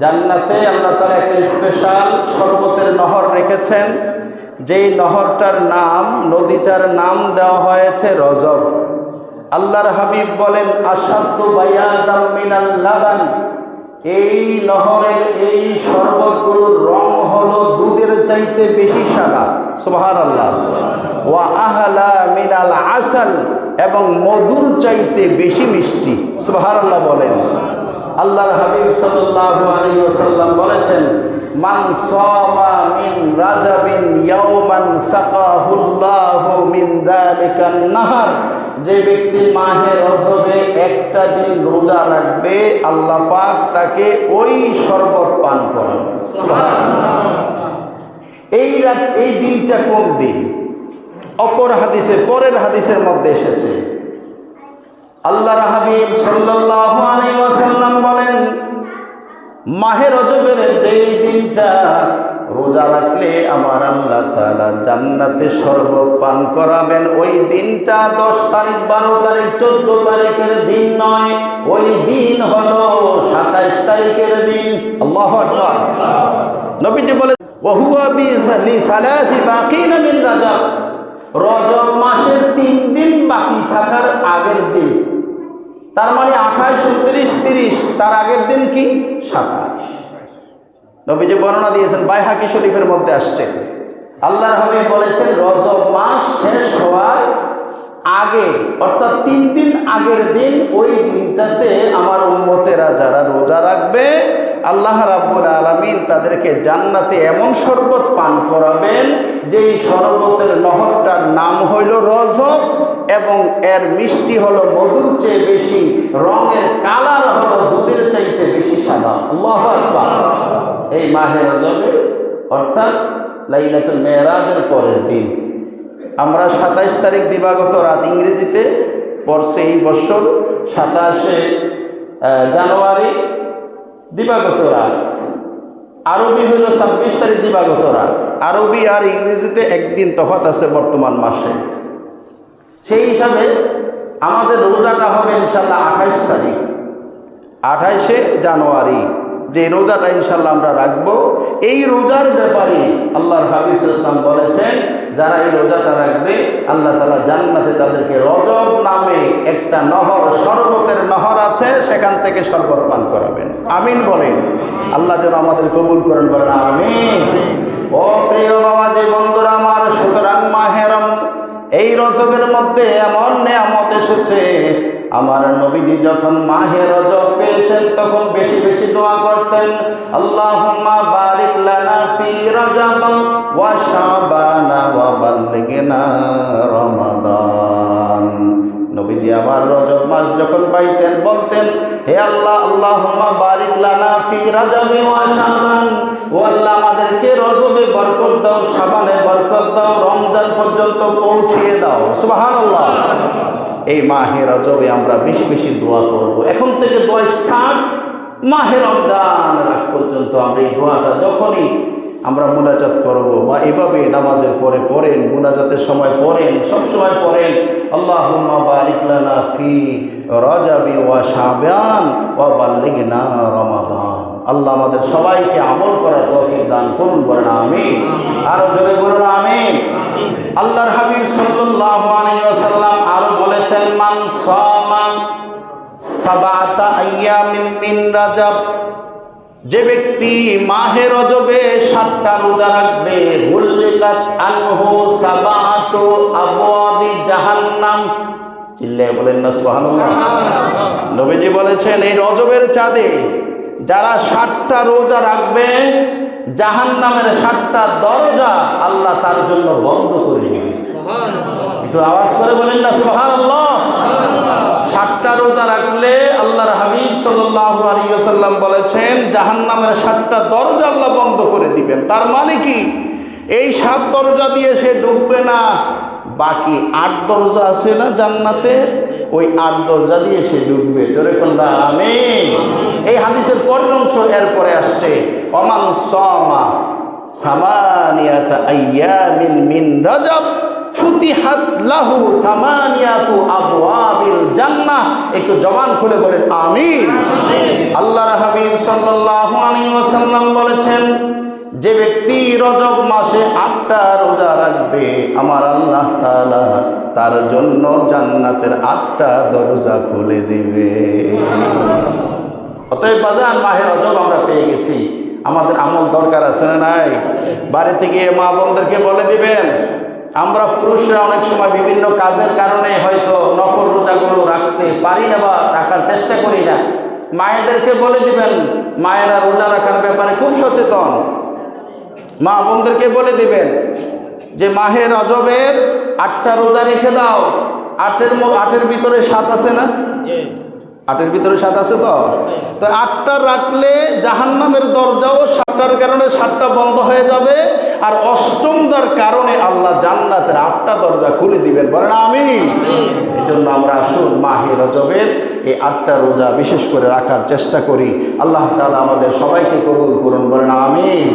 জান্নাতে আল্লাহ তালা একটা স্পেশাল শরবতের নহর রেখেছেন। যেই নহরটার নাম, নদীটার নাম দেওয়া হয়েছে রজব। আল্লাহর হাবিব বলেন আসাদ্দু বায়াদাম মিনাল এই নহরের এই শরবতগুলোর রং হলো দুধের চাইতে বেশি সাদা। সোহার আল্লাহ ওয়া আহলা মিনাল আসাল এবং মধুর চাইতে বেশি মিষ্টি। সুবহানাল্লাহ বলেন। আল্লাহর হাবিব সাল্লাল্লাহু আলাইহি ওয়াসাল্লাম বলেছেন মান সামা মিন রাজাবিন ইয়াওমান সাকাহুল্লাহু মিন যালিকান নাহার। যে ব্যক্তি মাহে রজবে একটা দিন রোজা রাখবে আল্লাহ পাক তাকে ওই শরবত পান করাবে এই রাত এই দিনটা কোন দিন? অপর হাদিসে পরের হাদিসের মধ্যে এসেছে। আল্লাহ হাবিব সাল্লাল্লাহু মাহে রজবের যেই দিনটা রোজা রাখলে আমার আল্লাহ তাআলা জান্নাতে শরবত পান করাবেন। ওই দিনটা দশ তারিখ, বারো তারিখ, চোদ্দ তারিখের দিন নয়, ওই দিন হলো সাতাইশ তারিখের দিন। আল্লাহ নবীজি বলে রজব মাসের তিন দিন বাকি থাকার আগের দিন। তার মানে আঠাশ, উনত্রিশ, তিরিশ, তার আগের দিন কি? সাতাশ। নবীজি বর্ণনা দিয়েছেন, বাইহাকি শরীফের মধ্যে আসছে। আল্লাহ হাবিব বলেছেন, রজব মাস শেষ হওয়ার আগে, অর্থাৎ তিন দিন আগের দিন, ওই দিনটাতে আমার উন্মতেরা যারা রোজা রাখবে আল্লাহ রাব্বুল আলামিন তাদেরকে জান্নাতে এমন শরবত পান করাবেন, যেই শরবতের নহরটার নাম হইল রজব এবং এর মিষ্টি হলো মধুর চেয়ে বেশি, রঙের কালার হলো দুধের চাইতে বেশি সাদা। এই মাহে রজবে, অর্থাৎ লাইলাতুল মেয়েরাজের পরের দিন। আমরা সাতাইশ তারিখ দিবাগত রাত ইংরেজিতে পড়ছে এই বছর সাতাশে জানুয়ারি দিবাগত রাত। আরবি হইল ছাব্বিশ তারিখ দিবাগত রাত। আরবি আর ইংরেজিতে একদিন তফাত আছে বর্তমান মাসে। সেই হিসাবে আমাদের রোজাটা হবে ইনশাল্লাহ আঠাইশ তারিখ। আঠাইশে জানুয়ারি। যে রোজাটা ইনশাল্লাহ আমরা রাখব, এই রোজার ব্যাপারে আল্লাহর হাবিজ ইসলাম বলেছেন, যারা এই রোজাটা রাখবে, আল্লাহ তালা জান্নাতে তাদেরকে রজব নামে একটা নহর, শরবতের নহর আছে, সেখান থেকে শরবত পান করাবেন। আমিন বলেন। আল্লাহ যেন আমাদের কবুল করেন, বলেন আমিন। ও প্রিয় বাবা যে বন্ধুরা আমার, সুতরাং মাহেরম, এই রজবের মধ্যে এমন নেয়ামত এসেছে আমার নবীজি যখন মাহে রজব পেয়েছেন, তখন বেশি বেশি দোয়া করতেন, আল্লাহুম্মা বারিক লানা ফি রজব ওয়া শাবান ওয়া বাল্লিগনা রমাদান। নবীজি আবার রজব মাস যখন পাইতেন, বলতেন, হে আল্লাহ, আল্লাহুম্মা বারিক লানা ফি রজবে ওয়া শাবান। ও আল্লাহ, আমাদেরকে রজবে বরকত দাও, শাবানে বরকত দাও, রমজান পর্যন্ত পৌঁছিয়ে দাও। সুবহানাল্লাহ। এই মাহে রজবে আমরা বেশি বেশি দোয়া করব। এখন থেকে দোয়া স্টার্ট মাহে রমজান আগ পর্যন্ত আমরা এই দোয়াটা যখনই আমরা মুনাজাত করব বা এভাবে নামাজের পরে পড়েন মুনাজাতের সময় পড়েন সব সময় পড়েন আল্লাহুম্মা বারিক লানা ফি রজাবি ওয়া শাবান ওয়া বাল্লিগনা রমাদান। আল্লাহ আমাদের সবাইকে আমল করার তৌফিক দান করুন বলেন আমিন। আরও জোরে বলুন আমিন। আল্লাহর সাবাতা আইয়ামিন মিন রাজাব। যে ব্যক্তি মাহে রজবে সাতটা রোজা রাখবে হুল্লিকাত আনহু সাবাতু আবওয়াবি জাহান্নাম। চিল্লায় বলেন না সুবহানাল্লাহ। নবীজি বলেছেন এই রজবের চাঁদে যারা সাতটা রোজা রাখবে জাহান্নামের সাতটা দরজা আল্লাহ তার জন্য বন্ধ করে দিবে। আওয়াজ করে বলেন না সুবহানাল্লাহ সাতটা রোজা রাখলে আল্লাহর আলাইহি ওয়াসাল্লাম বলেছেন, জাহান্নামের সাতটা দরজা আল্লাহ বন্ধ করে দিবেন। তার মানে কি? এই সাত দরজা দিয়ে সে ডুববে না, বাকি আট দরজা আছে না জান্নাতে ওই আট দরজা দিয়ে সে ডুববে। জোরে কোনটা আমিন। এই হাদিসের পরের অংশ এরপরে আসছে অমান সমা সামানিয়াতা আইয়ামিন মিন রজব। ফুতিহাত লাহু সামানিয়াতু আবওয়াবিল জান্নাহ। একটু জবান খুলে বলেন, আমিন। আল্লাহর হাবিব সাল্লাল্লাহু আলাইহি ওয়াসাল্লাম বলেছেন, যে ব্যক্তি রজব মাসে আটটা রোজা রাখবে, আমার আল্লাহ তাআলা তার জন্য জান্নাতের আটটা দরজা খুলে দিবে। অতএব বাজান, মাহে রজব আমরা পেয়ে গেছি। আমাদের আমল দরকার আছে না নাই? বাড়িতে গিয়ে মা বোনদেরকে বলে দিবেন আমরা পুরুষরা অনেক সময় বিভিন্ন কাজের কারণে হয়তো নকল রোজাগুলো রাখতে পারি না বা রাখার চেষ্টা করি না। মায়েদেরকে বলে দিবেন, মায়েরা রোজা রাখার ব্যাপারে খুব সচেতন। মা বোনদেরকে বলে দিবেন যে, মাহে রজবের আটটা রোজা রেখে দাও। আটের আটের ভিতরে সাত আছে না? আটের ভিতরে সাত আছে তো? তো আটটা রাখলে জাহান্নামের দরজাও সাতটার কারণে সাতটা বন্ধ হয়ে যাবে। আর অষ্টমদার কারণে আল্লাহ জান্নাতের আটটা দরজা খুলে দিবেন। বলেন আমি এই জন্য আমরা আসুন মাহে রজবের এই আটটা রোজা বিশেষ করে রাখার চেষ্টা করি। আল্লাহ তালা আমাদের সবাইকে কবুল করুন। বলেন আমিন।